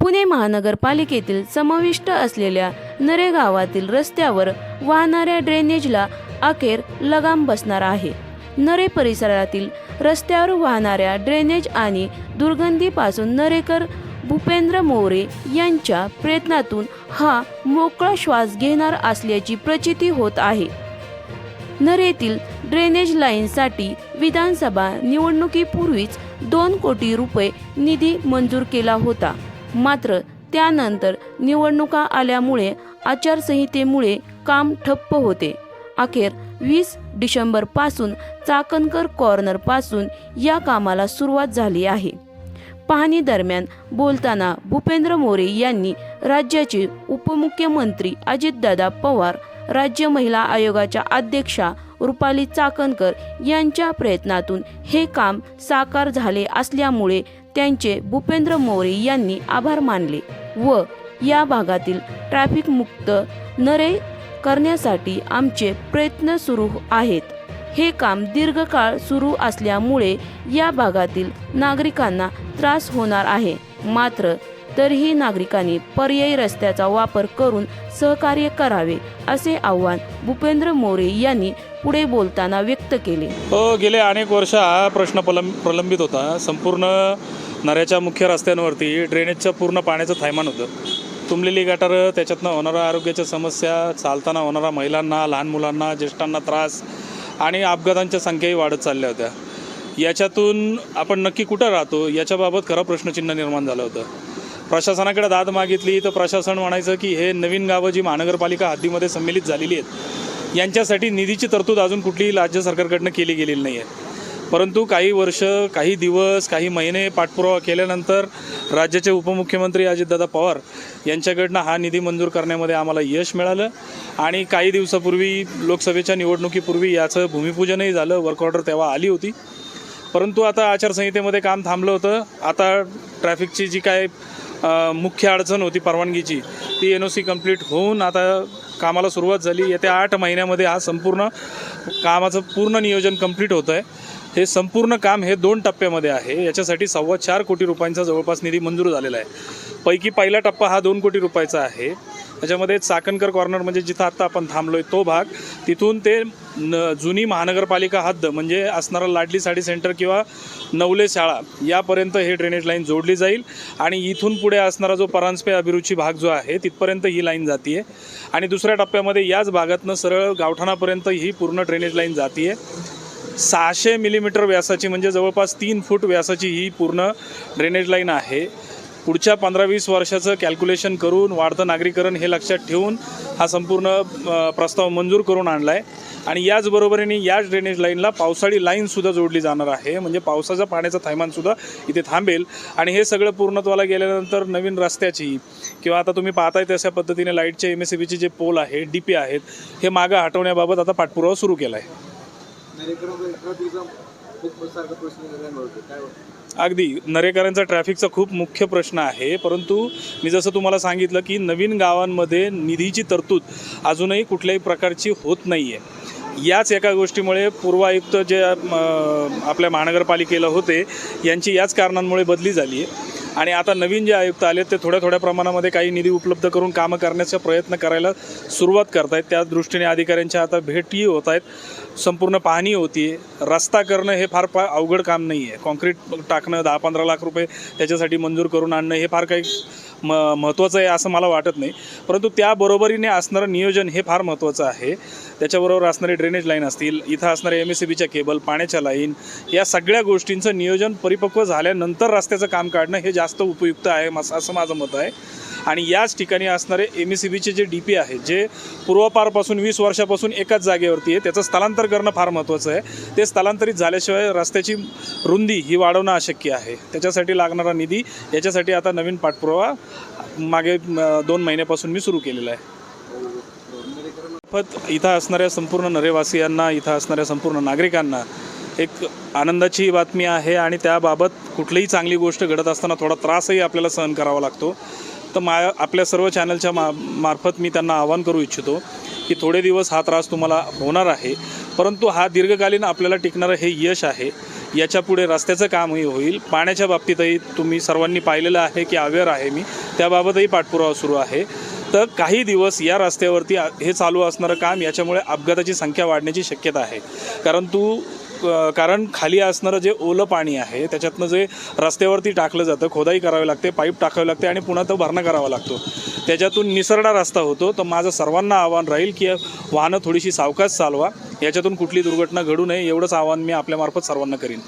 पुणे महानगरपालिकेतील समाविष्ट असलेल्या नरे गावातील रस्त्यावर वाहणाऱ्या ड्रेनेजला अखेर लगाम बसणार आहे. नरे परिसरातील रस्त्यावर वाहणाऱ्या ड्रेनेज आणि दुर्गंधीपासून नरेकर भूपेंद्र मोरे यांच्या प्रयत्नातून हा मोकळा श्वास घेणार असल्याची प्रचिती होत आहे. नरेतील ड्रेनेज लाईनसाठी विधानसभा निवडणुकीपूर्वीच दोन कोटी रुपये निधी मंजूर केला होता. मात्र त्यानंतर निवडणुका आल्यामुळे आचारसंहितेमुळे काम ठप्प होते. अखेर वीस डिसेंबरपासून चाकणकर कॉर्नरपासून या कामाला सुरुवात झाली आहे. पाहणी दरम्यान बोलताना भूपेंद्र मोरे यांनी राज्याचे उपमुख्यमंत्री अजितदादा पवार राज्य महिला आयोगाच्या अध्यक्षा रुपाली चाकणकर यांच्या प्रयत्नातून हे काम साकार झाले असल्यामुळे त्यांचे भूपेंद्र मोरे यांनी आभार मानले व या भागातील ट्रॅफिक मुक्त नरे करण्यासाठी आमचे प्रयत्न सुरू आहेत. हे काम दीर्घकाळ सुरू असल्यामुळे या भागातील नागरिकांना त्रास होणार आहे. मात्र तरीही नागरिकांनी पर्यायी रस्त्याचा वापर करून सहकार्य करावे असे आव्हान भूपेंद्र मोरे यांनी पुढे बोलताना व्यक्त केले. हो गेले अनेक वर्ष हा प्रश्न प्रलंब प्रलंबित होता. संपूर्ण नऱ्याच्या मुख्य रस्त्यांवरती ड्रेनेजचं पूर्ण पाण्याचं थैमान होतं. तुंबलेली गटारं त्याच्यातनं होणाऱ्या आरोग्याच्या समस्या चालताना होणारा महिलांना लहान मुलांना ज्येष्ठांना त्रास आणि अपघातांच्या संख्याही वाढत चालल्या होत्या. याच्यातून आपण नक्की कुठं राहतो? याच्याबाबत खरं प्रश्नचिन्ह निर्माण झालं होतं. प्रशासनाकडे दाद मागितली तर प्रशासन म्हणायचं की हे नवीन गावं जी महानगरपालिका हद्दीमध्ये संमेलित झालेली आहेत यांच्यासाठी निधीची तरतूद अजून कुठलीही राज्य सरकारकडनं केली गेलेली नाही आहे परंतु काही वर्ष काही दिवस काही महिने पाठपुरावा केल्यानंतर राज्याचे उपमुख्यमंत्री अजितदादा पवार यांच्याकडनं हा निधी मंजूर करण्यामध्ये आम्हाला यश मिळालं. आणि काही दिवसापूर्वी लोकसभेच्या निवडणुकीपूर्वी याचं भूमिपूजनही झालं. वर्क ऑर्डर तेव्हा आली होती. परंतु आता आचारसंहितेमध्ये काम थांबलं होतं. आता ट्रॅफिकची जी काय मुख्य अडचण होती परवानगीची ती एन ओ सी कंप्लीट होऊन आता कामाला सुरुवात झाली. येत्या आठ महिन्यामध्ये हा संपूर्ण कामाचं पूर्ण नियोजन कंप्लीट होतं आहे हे संपूर्ण काम हे दोन टप्प्यामध्ये आहे. याच्यासाठी सव्वा चार कोटी रुपयांचा जवळपास निधी मंजूर झालेला आहे. पैकी पहिला टप्पा हा दोन कोटी रुपयाचा आहे. त्याच्यामध्ये चाकणकर कॉर्नर म्हणजे जिथं आत्ता आपण थांबलो आहे तो भाग तिथून ते न जुनी महानगरपालिका हद्द म्हणजे असणारं लाडली साडी सेंटर किंवा नवले शाळा यापर्यंत हे ड्रेनेज लाईन जोडली जाईल. आणि इथून पुढे असणारा जो परांजपे अभिरुची भाग जो आहे तिथपर्यंत ही लाईन जाते आणि दुसऱ्या टप्प्यामध्ये याच भागातनं सरळ गावठाणापर्यंत ही पूर्ण ड्रेनेज लाईन जाते सहाशे मिलीमीटर व्यासाची म्हणजे जवळपास तीन फूट व्यासाची ही पूर्ण ड्रेनेज लाईन आहे. पुढच्या पंधरा वीस वर्षाचं कॅल्क्युलेशन करून वाढतं नागरीकरण हे लक्षात ठेवून हा संपूर्ण प्रस्ताव मंजूर करून आणला आहे आणि याचबरोबरीने याच ड्रेनेज लाईनला पावसाळी लाईनसुद्धा जोडली जाणार आहे. म्हणजे पावसाचा पाण्याचा थैमानसुद्धा इथे थांबेल. आणि हे सगळं पूर्णत्वाला गेल्यानंतर नवीन रस्त्याची किंवा आता तुम्ही पाहताय तशा पद्धतीने लाईटचे एम एस सी बीचे जे पोल आहे डी पी आहेत हे मागं हटवण्याबाबत आता पाठपुरावा सुरू केला आहे अगदी. नरेकरांचा ट्रॅफिकचा खूप मुख्य प्रश्न आहे. परंतु मी जसं तुम्हाला सांगितलं की नवीन गावांमध्ये निधीची तरतूद अजूनही कुठल्याही प्रकारची होत नाही आहे याच एका गोष्टीमुळे पूर्वायुक्त जे आपल्या महानगरपालिकेला होते यांची याच कारणांमुळे बदली झाली आहे आणि आता नवीन जे आयुक्त आले ते थोड्या थोड्या प्रमाणामध्ये काही निधी उपलब्ध करून कामं करण्याचा प्रयत्न करायला सुरुवात करत आहेत त्या दृष्टीने अधिकाऱ्यांच्या आता भेटी होत आहेत संपूर्ण पाहणी होती. रस्ता करणं हे फार फार अवघड काम नाही आहे कॉन्क्रीट टाकणं दहा पंधरा लाख रुपये त्याच्यासाठी मंजूर करून आणणं हे फार काही म महत्त्वाचं आहे असं मला वाटत नाही. परंतु त्याबरोबरीने असणारं नियोजन हे फार महत्त्वाचं आहे. त्याच्याबरोबर असणारे ड्रेनेज लाईन असतील इथं असणारे एम एस सी बीच्या केबल पाण्याच्या लाईन या सगळ्या गोष्टींचं नियोजन परिपक्व झाल्यानंतर रस्त्याचं काम काढणं हे जास्त उपयुक्त आहे मस- असं माझं मत आहे. आणि याच ठिकाणी असणारे एम एस सी बीचे जे डी पी आहे जे पूर्वापारपासून वीस वर्षापासून एकाच जागेवरती आहे त्याचं स्थलांतर करणं फार महत्त्वाचं आहे. ते स्थलांतरित झाल्याशिवाय रस्त्याची रुंदी ही वाढवणं अशक्य आहे. त्याच्यासाठी लागणारा निधी याच्यासाठी आता नवीन पाठपुरावा मागे दोन महिन्यापासून मी सुरू केलेला आहे. फत इथं असणाऱ्या संपूर्ण नरेवासियांना इथं असणाऱ्या संपूर्ण नागरिकांना एक आनंदाची बातमी आहे आणि त्याबाबत कुठलीही चांगली गोष्ट घडत असताना थोडा त्रासही आपल्याला सहन करावा लागतो. तर मा आपल्या सर्व चॅनलच्या मा मार्फत मी त्यांना आवाहन करू इच्छितो की थोडे दिवस हा त्रास तुम्हाला होणार आहे. परंतु हा दीर्घकालीन आपल्याला टिकणारं हे यश आहे. याच्यापुढे रस्त्याचं कामही होईल. पाण्याच्या बाबतीतही तुम्ही सर्वांनी पाहिलेलं आहे की अवेअर आहे मी. त्याबाबतही पाठपुरावा सुरू आहे. तर काही दिवस या रस्त्यावरती हे चालू असणारं काम याच्यामुळे अपघाताची संख्या वाढण्याची शक्यता आहे. कारण तू कारण खाली असणारं जे ओलं पाणी आहे त्याच्यातनं जे रस्त्यावरती टाकलं जातं खोदाई करावी लागते पाईप टाकावे लागते आणि पुन्हा तो भरणा करावा लागतो. त्याच्यातून निसरडा रस्ता होतो. तर माझं सर्वांना आव्हान राहील की वाहनं थोडीशी सावकाश चालवा. याच्यातून कुठली दुर्घटना घडू नये एवढंच आव्हान मी आपल्यामार्फत सर्वांना करीन.